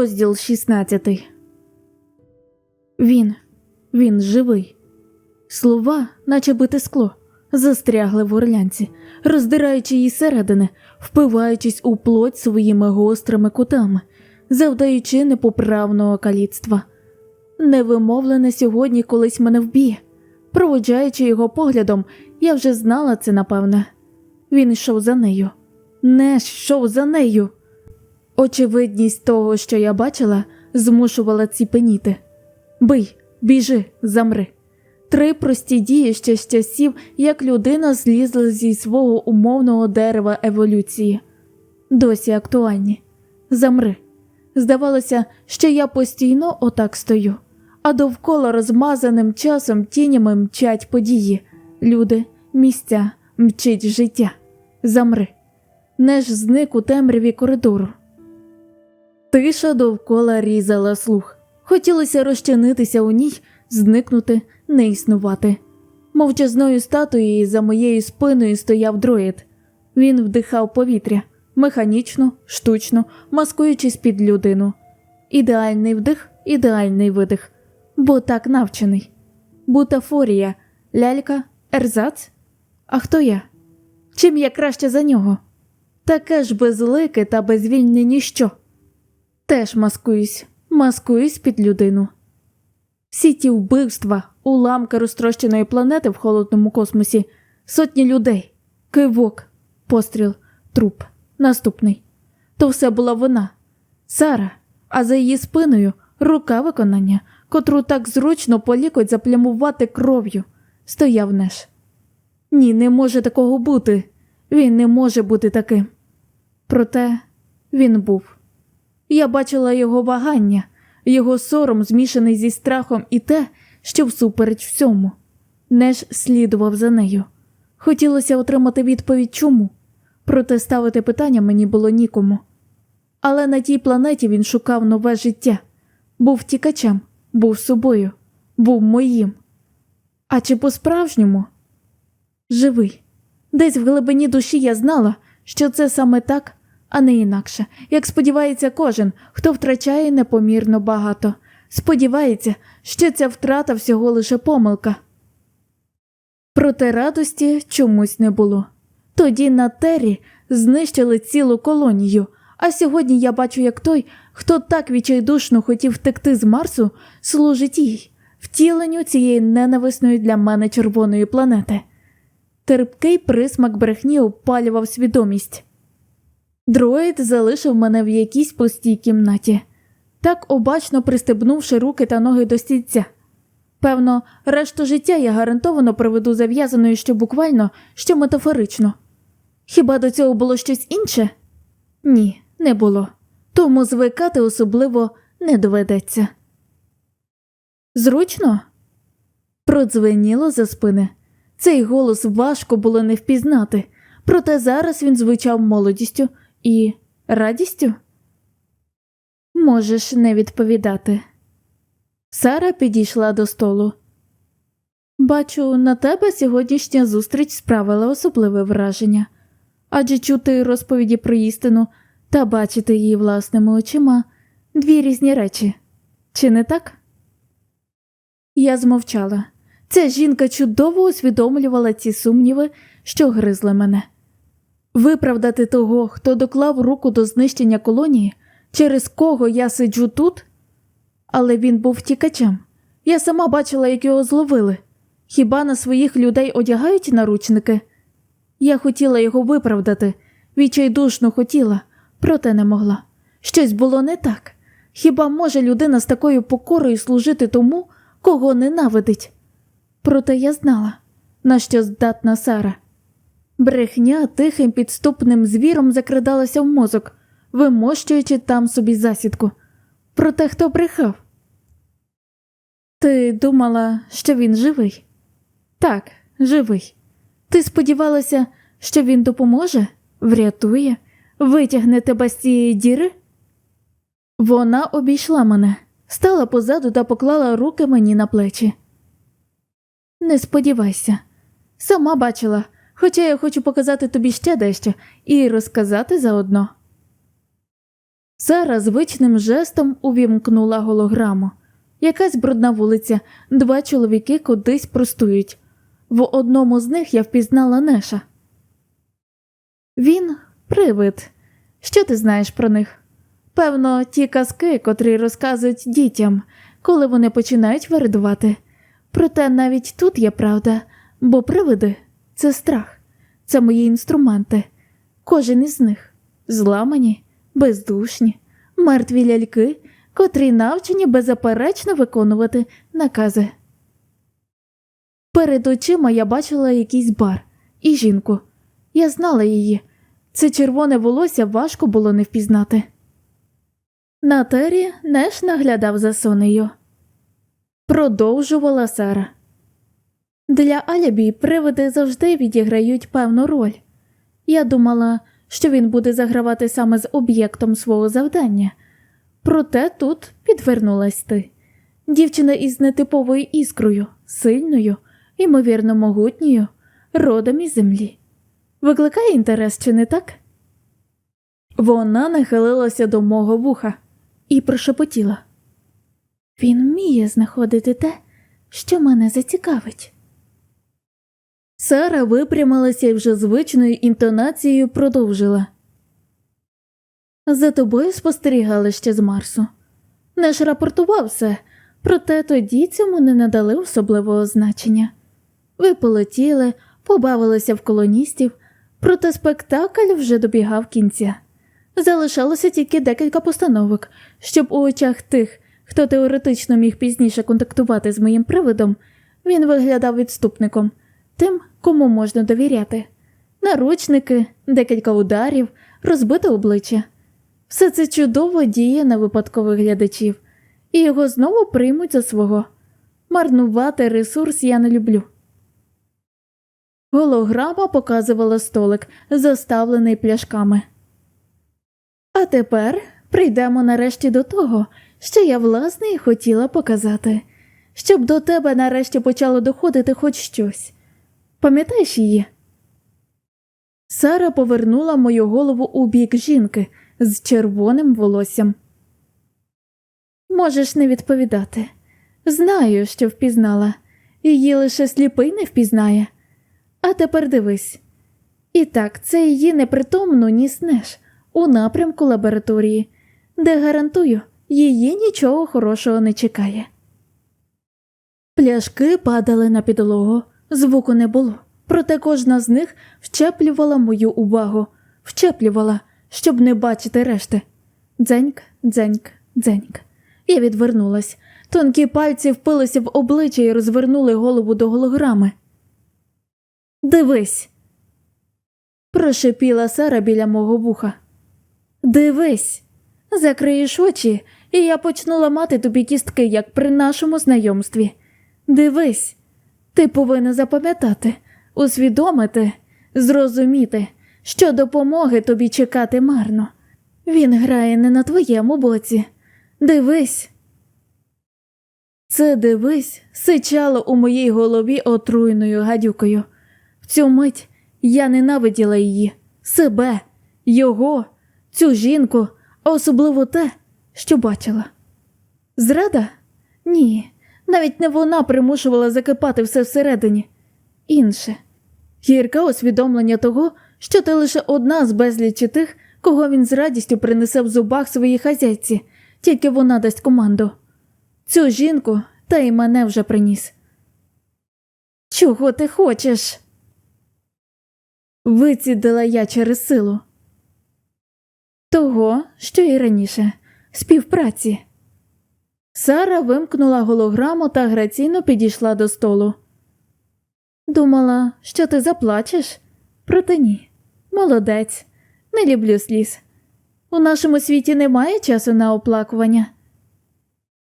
Розділ 16 Він, він живий. Слова, наче бите скло, застрягли в орлянці, роздираючи її середини, впиваючись у плоть своїми гострими кутами, завдаючи непоправного каліцтва. Невимовлене сьогодні колись мене вб'є. Проводжаючи його поглядом, я вже знала це напевне. Він йшов за нею, не йшов за нею. Очевидність того, що я бачила, змушувала ціпеніти. Бий, біжи, замри. Три прості дії ще з часів, як людина злізла зі свого умовного дерева еволюції. Досі актуальні. Замри. Здавалося, що я постійно отак стою, а довкола розмазаним часом тінями мчать події, люди, місця, мчить життя. Замри. Неж зник у темряві коридору. Тиша довкола різала слух. Хотілося розчинитися у ній, зникнути, не існувати. Мовчазною статуєю за моєю спиною стояв дроїд. Він вдихав повітря механічно, штучно, маскуючись під людину. Ідеальний вдих, ідеальний видих, бо так навчений. Бутафорія, лялька, ерзац. А хто я? Чим я краще за нього? Таке ж безлике та безвільне ніщо. Теж маскуюсь, маскуюсь під людину. Всі ті вбивства, уламки розтрощеної планети в холодному космосі, сотні людей, кивок, постріл, труп, наступний. То все була вона, Сара, а за її спиною рука виконання, котру так зручно по лікоть заплямувати кров'ю, стояв Неш. Ні, не може такого бути. Він не може бути таким. Проте він був. Я бачила його вагання, його сором змішаний зі страхом і те, що всупереч всьому. Неш слідував за нею. Хотілося отримати відповідь чому, проте ставити питання мені було нікому. Але на тій планеті він шукав нове життя, був втікачем, був собою, був моїм. А чи по-справжньому? Живий. Десь в глибині душі я знала, що це саме так, а не інакше, як сподівається кожен, хто втрачає непомірно багато. Сподівається, що ця втрата всього лише помилка. Проте радості чомусь не було. Тоді на Террі знищили цілу колонію, а сьогодні я бачу, як той, хто так відчайдушно хотів втекти з Марсу, служить їй, втіленню цієї ненависної для мене червоної планети. Терпкий присмак брехні опалював свідомість. Дроїд залишив мене в якійсь пустій кімнаті, так обачно пристебнувши руки та ноги до стільця. Певно, решту життя я гарантовано проведу зав'язаною що буквально, що метафорично. Хіба до цього було щось інше? Ні, не було. Тому звикати особливо не доведеться. Зручно? Продзвеніло за спини. Цей голос важко було не впізнати, проте зараз він звучав молодістю і радістю. Можеш не відповідати. Сара підійшла до столу. Бачу, на тебе сьогоднішня зустріч справила особливе враження, адже чути розповіді про істину та бачити її власними очима дві різні речі. Чи не так? Я змовчала. Ця жінка чудово усвідомлювала ці сумніви, що гризли мене. Виправдати того, хто доклав руку до знищення колонії, через кого я сиджу тут. Але він був втікачем. Я сама бачила, як його зловили. Хіба на своїх людей одягають наручники? Я хотіла його виправдати, відчайдушно хотіла, проте не могла. Щось було не так. Хіба може людина з такою покорою служити тому, кого ненавидить? Проте я знала, на що здатна Сара. Брехня тихим підступним звіром закрадалася в мозок, вимощуючи там собі засідку. Проте хто брехав? Ти думала, що він живий? Так, живий. Ти сподівалася, що він допоможе, врятує, витягне тебе з цієї діри? Вона обійшла мене, стала позаду та поклала руки мені на плечі. Не сподівайся, сама бачила, хоча я хочу показати тобі ще дещо і розказати заодно. Сара звичним жестом увімкнула голограму. Якась брудна вулиця, два чоловіки кудись простують. В одному з них я впізнала Неша. Він привид. Що ти знаєш про них? Певно, ті казки, котрі розказують дітям, коли вони починають виридувати. Проте навіть тут є правда, бо привиди це страх, це мої інструменти. Кожен із них зламані, бездушні, мертві ляльки, котрі навчені беззаперечно виконувати накази. Перед очима я бачила якийсь бар і жінку. Я знала її. Це червоне волосся важко було не впізнати. На тері Неш наглядав за сонею. Продовжувала Сара. Для Алябі привиди завжди відіграють певну роль. Я думала, що він буде загравати саме з об'єктом свого завдання. Проте тут підвернулась ти. Дівчина із нетиповою іскрою, сильною, ймовірно, могутньою, родом із землі. Викликає інтерес, чи не так? Вона нахилилася до мого вуха і прошепотіла. Він вміє знаходити те, що мене зацікавить. Сара випрямилася і вже звичною інтонацією продовжила. За тобою спостерігали ще з Марсу. Неш рапортував все, проте тоді цьому не надали особливого значення. Ви полетіли, побавилися в колоністів, проте спектакль вже добігав кінця. Залишалося тільки декілька постановок, щоб у очах тих, хто теоретично міг пізніше контактувати з моїм привидом, він виглядав відступником, тим, кому можна довіряти. Наручники, декілька ударів, розбите обличчя. Все це чудово діє на випадкових глядачів, і його знову приймуть за свого. Марнувати ресурс я не люблю. Голограма показувала столик, заставлений пляшками. А тепер прийдемо нарешті до того, що я власне і хотіла показати, щоб до тебе нарешті почало доходити хоч щось. Пам'ятаєш її? Сара повернула мою голову у бік жінки з червоним волоссям. Можеш не відповідати. Знаю, що впізнала, її лише сліпий не впізнає. А тепер дивись. І так, це її непритомну ніс Неш у напрямку лабораторії, де гарантую, її нічого хорошого не чекає. Пляшки падали на підлогу, звуку не було, проте кожна з них вчеплювала мою увагу, вчеплювала, щоб не бачити решти. Дзеньк, дзеньк, дзеньк. Я відвернулась. Тонкі пальці впилися в обличчя і розвернули голову до голограми. Дивись. Прошепіла Сара біля мого вуха. Дивись, закриєш очі, і я почну ламати тобі кістки, як при нашому знайомстві. Дивись, ти повинен запам'ятати, усвідомити, зрозуміти, що допомоги тобі чекати марно. Він грає не на твоєму боці. Дивись. Це дивись, сичало у моїй голові отруйною гадюкою. В цю мить я ненавиділа її, себе, його, цю жінку, особливо те, що бачила. Зрада? Ні, навіть не вона примушувала закипати все всередині. Інше гірке усвідомлення того, що ти лише одна з безлічі тих, кого він з радістю принесе в зубах своїй хазяйці, тільки вона дасть команду. Цю жінку та й мене вже приніс. Чого ти хочеш? Вицідила я через силу. Того, що і раніше, співпраці. Сара вимкнула голограму та граційно підійшла до столу. Думала, що ти заплачеш, проте ні. Молодець, не люблю сліз. У нашому світі немає часу на оплакування.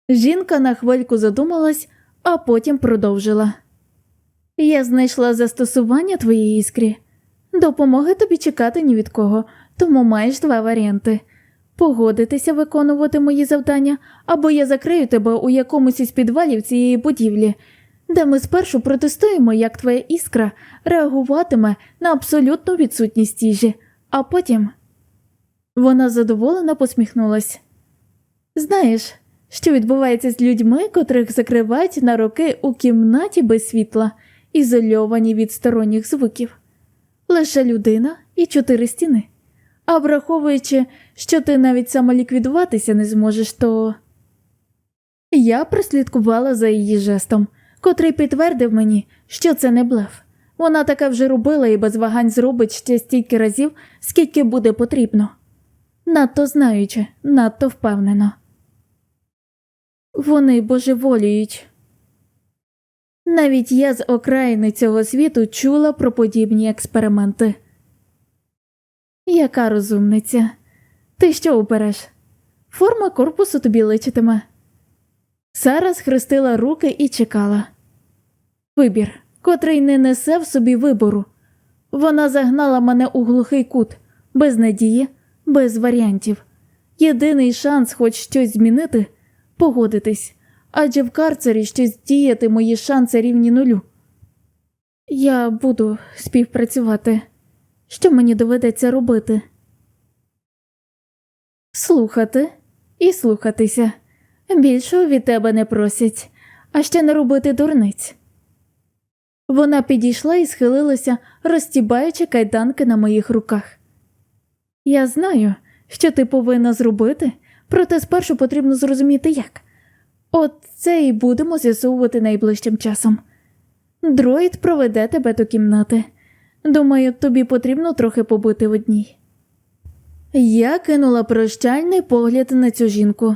Жінка на хвильку задумалась, а потім продовжила. Я знайшла застосування твоїй іскрі. Допомоги тобі чекати ні від кого, тому маєш два варіанти погодитися виконувати мої завдання, або я закрию тебе у якомусь із підвалів цієї будівлі, де ми спершу протестуємо, як твоя іскра реагуватиме на абсолютну відсутність їжі, а потім. Вона задоволено посміхнулась. Знаєш, що відбувається з людьми, котрих закривають на роки у кімнаті без світла, ізольовані від сторонніх звуків. Лише людина і чотири стіни. А враховуючи, що ти навіть самоліквідуватися не зможеш, то. Я прослідкувала за її жестом, котрий підтвердив мені, що це не блеф. Вона таке вже робила і без вагань зробить ще стільки разів, скільки буде потрібно. Надто знаючи, надто впевнено. Вони божеволіють. Навіть я з окраїни цього світу чула про подібні експерименти. Яка розумниця? Ти що обереш? Форма корпусу тобі личитиме. Сара схрестила руки і чекала. Вибір, котрий не несе в собі вибору. Вона загнала мене у глухий кут, без надії, без варіантів. Єдиний шанс хоч щось змінити погодитись, адже в карцері щось діяти мої шанси рівні нулю. Я буду співпрацювати. Що мені доведеться робити? Слухати і слухатися. Більшого від тебе не просять, а ще не робити дурниць. Вона підійшла і схилилася, розтібаючи кайданки на моїх руках. Я знаю, що ти повинна зробити, проте спершу потрібно зрозуміти як. От це і будемо з'ясовувати найближчим часом. Дроїд проведе тебе до кімнати. Думаю, тобі потрібно трохи побути в одній. Я кинула прощальний погляд на цю жінку.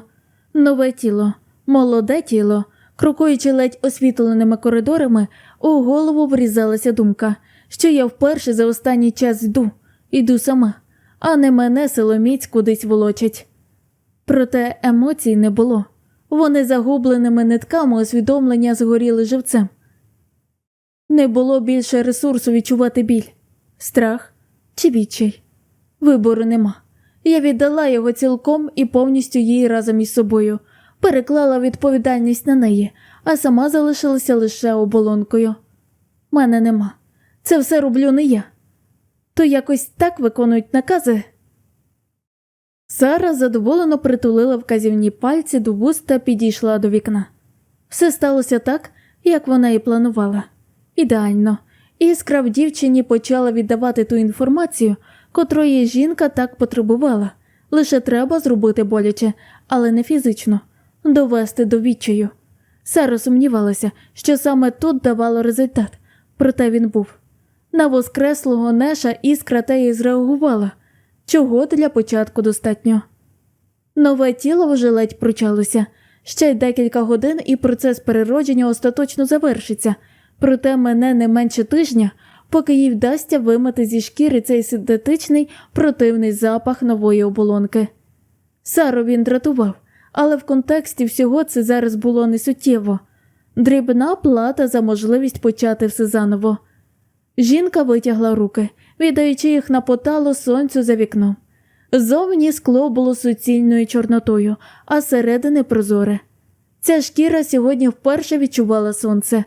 Нове тіло, молоде тіло, крокуючи ледь освітленими коридорами, у голову врізалася думка, що я вперше за останній час йду, йду сама, а не мене силоміць кудись волочать. Проте емоцій не було. Вони загубленими нитками усвідомлення згоріли живцем. Не було більше ресурсу відчувати біль, страх чи відчай. Вибору нема. Я віддала його цілком і повністю їй разом із собою, переклала відповідальність на неї, а сама залишилася лише оболонкою. Мене нема. Це все роблю не я. То якось так виконують накази. Сара задоволено притулила вказівні пальці до вуст та підійшла до вікна. Все сталося так, як вона і планувала. Ідеально. Іскра в дівчині почала віддавати ту інформацію, котрої жінка так потребувала. Лише треба зробити боляче, але не фізично, довести до відчаю. Сара сумнівалася, що саме тут давало результат, проте він був. На воскреслого Неша іскра та й зреагувала, чого для початку достатньо. Нове тіло вже ледь прочалося, ще й декілька годин, і процес переродження остаточно завершиться, проте мене не менше тижня, поки їй вдасться вимити зі шкіри цей синтетичний противний запах нової оболонки. Сару він дратував, але в контексті всього це зараз було несуттєво дрібна плата за можливість почати все заново. Жінка витягла руки, віддаючи їх на поталу сонцю за вікном. Зовні скло було суцільною чорнотою, а середини прозоре. Ця шкіра сьогодні вперше відчувала сонце.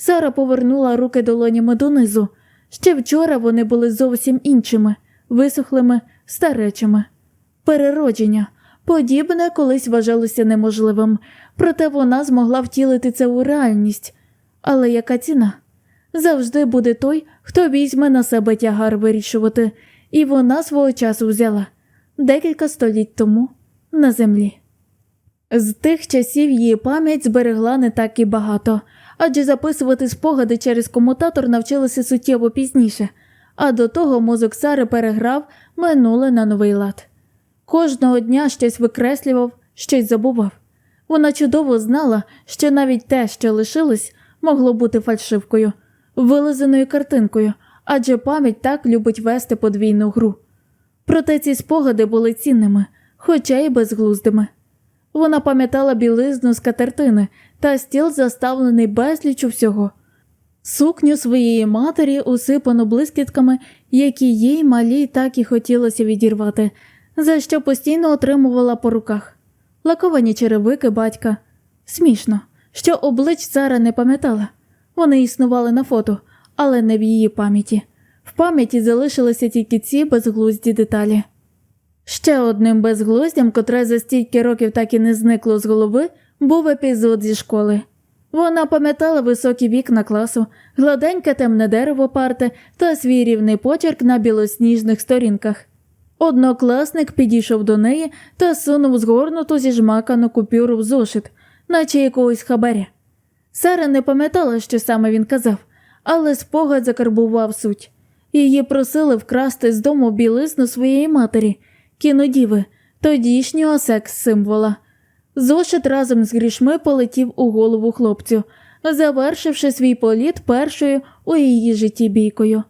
Сара повернула руки долонями донизу. Ще вчора вони були зовсім іншими, висохлими, старечими. Переродження, подібне колись вважалося неможливим, проте вона змогла втілити це у реальність. Але яка ціна? Завжди буде той, хто візьме на себе тягар вирішувати, і вона свого часу взяла декілька століть тому на землі. З тих часів її пам'ять зберегла не так і багато, адже записувати спогади через комутатор навчилася суттєво пізніше, а до того мозок Сари переграв минуле на новий лад. Кожного дня щось викреслював, щось забував. Вона чудово знала, що навіть те, що лишилось, могло бути фальшивкою, вилизаною картинкою, адже пам'ять так любить вести подвійну гру. Проте ці спогади були цінними, хоча й безглуздими. Вона пам'ятала білизну з катертини та стіл заставлений безліч всього, сукню своєї матері, усипану блискітками, які їй малій так і хотілося відірвати, за що постійно отримувала по руках, лаковані черевики батька. Смішно, що облич Сара не пам'ятала. Вони існували на фото, але не в її пам'яті. В пам'яті залишилися тільки ці безглузді деталі. Ще одним безглуздям, котре за стільки років так і не зникло з голови, був епізод зі школи. Вона пам'ятала високі вікна класу, гладеньке темне дерево парти та свій рівний почерк на білосніжних сторінках. Однокласник підійшов до неї та сунув згорнуту зіжмакану купюру в зошит, наче якогось хабаря. Сара не пам'ятала, що саме він казав, але спогад закарбував суть. Її просили вкрасти з дому білизну своєї матері, кінодіви, тодішнього секс-символа. Зошит разом з грішми полетів у голову хлопцю, завершивши свій політ першою у її житті бійкою.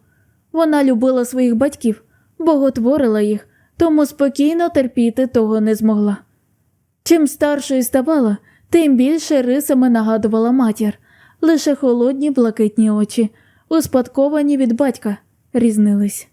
Вона любила своїх батьків, боготворила їх, тому спокійно терпіти того не змогла. Чим старшою ставала, тим більше рисами нагадувала матір, лише холодні блакитні очі, успадковані від батька, різнились.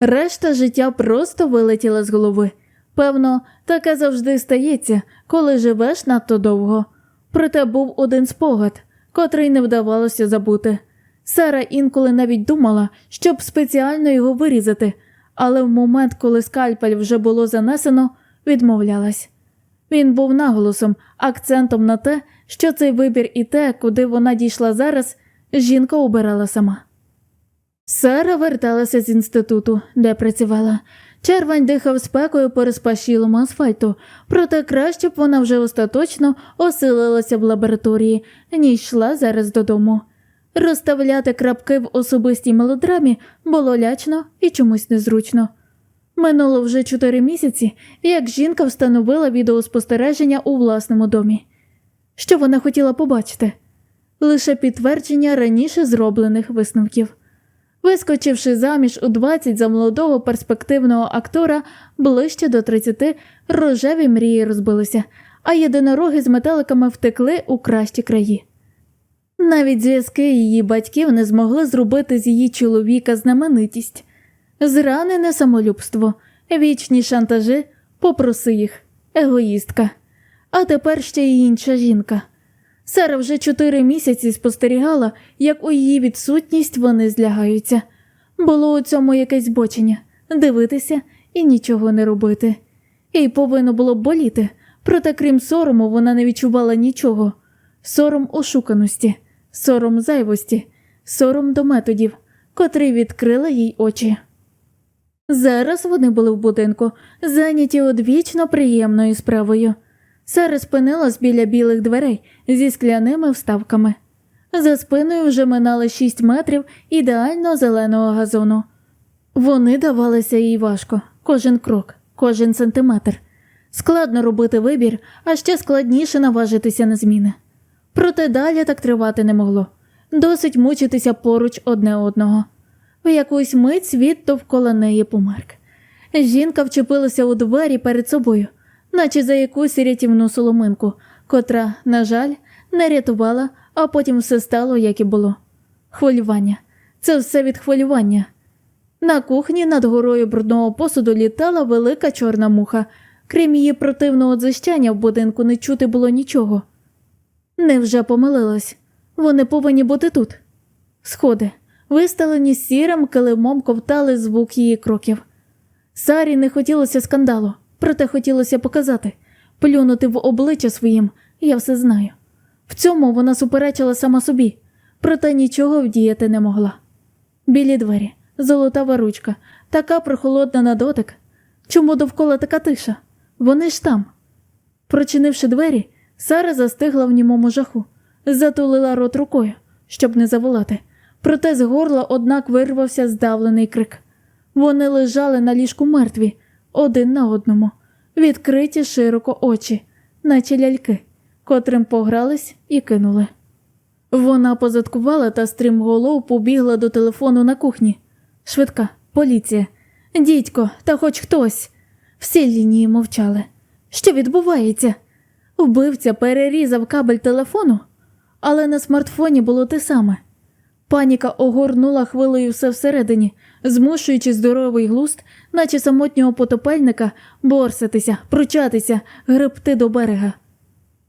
Решта життя просто вилетіла з голови. Певно, таке завжди стається, коли живеш надто довго. Проте був один спогад, котрий не вдавалося забути. Сара інколи навіть думала, щоб спеціально його вирізати, але в момент, коли скальпель вже було занесено, відмовлялась. Він був наголосом, акцентом на те, що цей вибір і те, куди вона дійшла зараз, жінка обирала сама. Сара верталася з інституту, де працювала. Червень дихав спекою по розпашілому асфальту, проте краще б вона вже остаточно осилилася в лабораторії, ніж йшла зараз додому. Розставляти крапки в особистій мелодрамі було лячно і чомусь незручно. Минуло вже чотири місяці, як жінка встановила відеоспостереження у власному домі. Що вона хотіла побачити? Лише підтвердження раніше зроблених висновків. Вискочивши заміж у 20 за молодого перспективного актора ближче до 30, рожеві мрії розбилися, а єдинороги з метеликами втекли у кращі краї. Навіть зв'язки її батьків не змогли зробити з її чоловіка знаменитість. Зранене самолюбство, вічні шантажі, попроси їх, егоїстка. А тепер ще й інша жінка. Сара вже чотири місяці спостерігала, як у її відсутність вони злягаються. Було у цьому якесь бочення дивитися і нічого не робити. Їй повинно було боліти, проте, крім сорому, вона не відчувала нічого. Сором ошуканості, сором зайвості, сором до методів, котрі відкрили їй очі. Зараз вони були в будинку, зайняті одвічно приємною справою. Сара спинилась біля білих дверей зі скляними вставками. За спиною вже минали шість метрів ідеально зеленого газону. Вони давалися їй важко, кожен крок, кожен сантиметр. Складно робити вибір, а ще складніше наважитися на зміни. Проте далі так тривати не могло. Досить мучитися поруч одне одного. В якусь мить світ довкола неї померк. Жінка вчепилася у двері перед собою, наче за якусь рятівну соломинку, котра, на жаль, не рятувала, а потім все стало, як і було. Хвилювання. Це все від хвилювання. На кухні над горою брудного посуду літала велика чорна муха. Крім її противного дзищання в будинку не чути було нічого. Невже помилилась? Вони повинні бути тут. Сходи, вистелені сірим килимом ковтали звук її кроків. Сарі не хотілося скандалу, проте хотілося показати, плюнути в обличчя своїм, я все знаю. В цьому вона суперечила сама собі, проте нічого вдіяти не могла. Білі двері, золотава ручка, така прохолодна на дотик. Чому довкола така тиша? Вони ж там. Прочинивши двері, Сара застигла в німому жаху, затулила рот рукою, щоб не заволати. Проте з горла, однак, вирвався здавлений крик. Вони лежали на ліжку мертві, один на одному, відкриті широко очі, наче ляльки, котрим погрались і кинули. Вона позадкувала та стрімголов побігла до телефону на кухні. Швидка, поліція, дідько, та хоч хтось. Всі лінії мовчали. Що відбувається? Вбивця перерізав кабель телефону, але на смартфоні було те саме. Паніка огорнула хвилею все всередині, змушуючи здоровий глуст, наче самотнього потопельника, борсатися, пручатися, гребти до берега.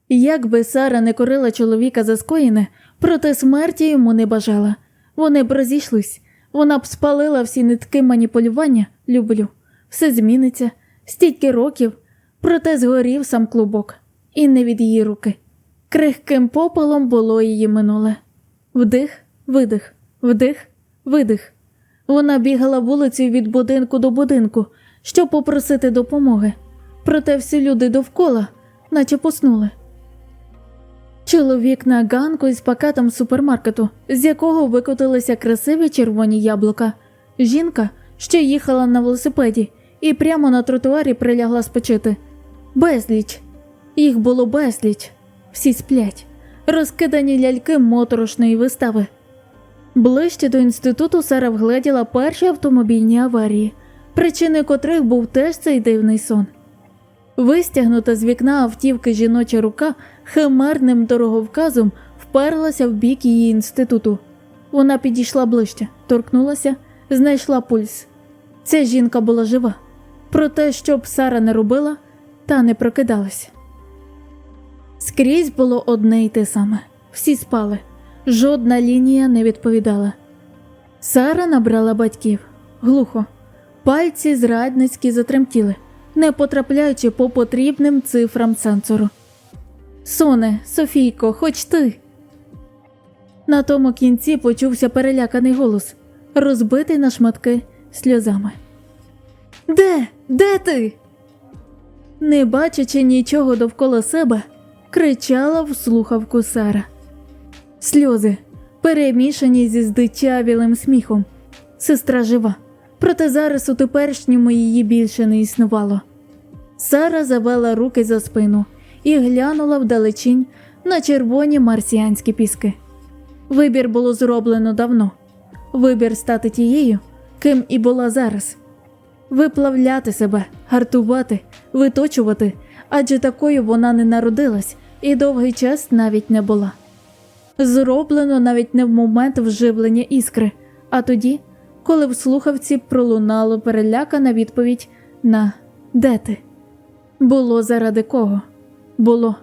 Як би Сара не корила чоловіка за скоєне, проте смерті йому не бажала. Вони б розійшлись, вона б спалила всі нитки маніпулювання, люблю, все зміниться, стільки років, проте згорів сам клубок, і не від її руки. Крихким попелом було її минуле. Вдих, видих, вдих, видих. Вона бігала вулицею від будинку до будинку, щоб попросити допомоги. Проте всі люди довкола, наче поснули. Чоловік на ганку із пакетом супермаркету, з якого викотилися красиві червоні яблука. Жінка, що їхала на велосипеді, і прямо на тротуарі прилягла спочити. Безліч. Їх було безліч. Всі сплять, розкидані ляльки моторошної вистави. Ближче до інституту Сара вгледіла перші автомобільні аварії, причиною котрих був теж цей дивний сон. Вистягнута з вікна автівки жіноча рука химерним дороговказом вперлася в бік її інституту. Вона підійшла ближче, торкнулася, знайшла пульс. Ця жінка була жива. Проте, що б Сара не робила, та не прокидалась. Скрізь було одне й те саме. Всі спали. Жодна лінія не відповідала. Сара набрала батьків глухо. Пальці зрадницькі затремтіли, не потрапляючи по потрібним цифрам сенсору. Соне, Софійко, хоч ти. На тому кінці почувся переляканий голос, розбитий на шматки сльозами. Де? Де ти? Не бачачи нічого довкола себе, кричала в слухавку Сара. Сльози, перемішані зі здичавілим сміхом. Сестра жива, проте зараз у теперішньому її більше не існувало. Сара завела руки за спину і глянула вдалечінь на червоні марсіанські піски. Вибір було зроблено давно. Вибір стати тією, ким і була зараз. Виплавляти себе, гартувати, виточувати, адже такою вона не народилась і довгий час навіть не була. Зроблено навіть не в момент вживлення іскри, а тоді, коли в слухавці пролунало перелякана відповідь на де ти? Було заради кого? Було